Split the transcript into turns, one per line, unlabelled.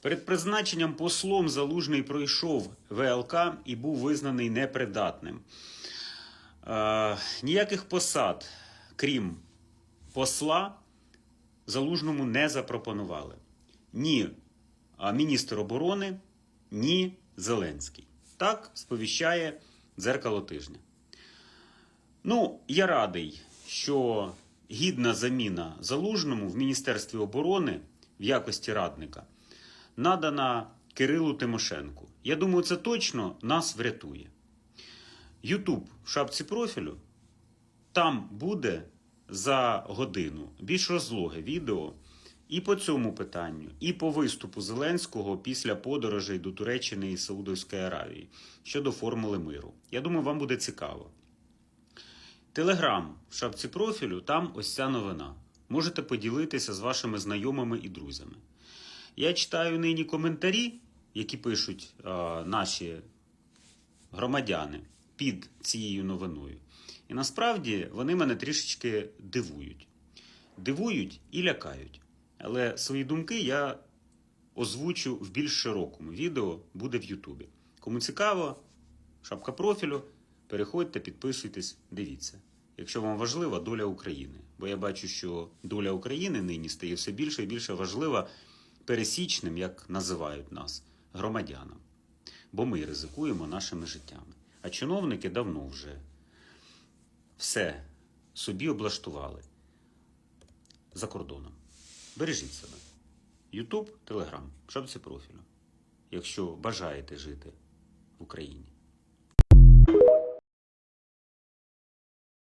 Перед призначенням послом Залужний пройшов ВЛК і був визнаний непридатним. Е, ніяких посад, крім посла, Залужному не запропонували. Ні міністр оборони, ні Зеленський. Так сповіщає дзеркало тижня. Ну, я радий, що гідна заміна залужному в Міністерстві оборони в якості радника надана Кирилу Тимошенку. Я думаю, це точно нас врятує. Ютуб в шапці профілю. Там буде за годину більш розлоге відео і по цьому питанню, і по виступу Зеленського після подорожей до Туреччини і Саудовської Аравії щодо формули миру. Я думаю, вам буде цікаво. Телеграм в шапці профілю, там ось ця новина. Можете поділитися з вашими знайомими і друзями. Я читаю нині коментарі, які пишуть е, наші громадяни під цією новиною. І насправді вони мене трішечки дивують. Дивують і лякають. Але свої думки я озвучу в більш широкому відео, буде в Ютубі. Кому цікаво, шапка профілю, переходьте, підписуйтесь, дивіться. Якщо вам важлива доля України, бо я бачу, що доля України нині стає все більше і більше важлива пересічним, як називають нас, громадянам. Бо ми ризикуємо нашими життями. А чиновники давно вже все собі облаштували за кордоном. Бережіть себе. Ютуб, Телеграм, шапці профілю. Якщо бажаєте жити в Україні.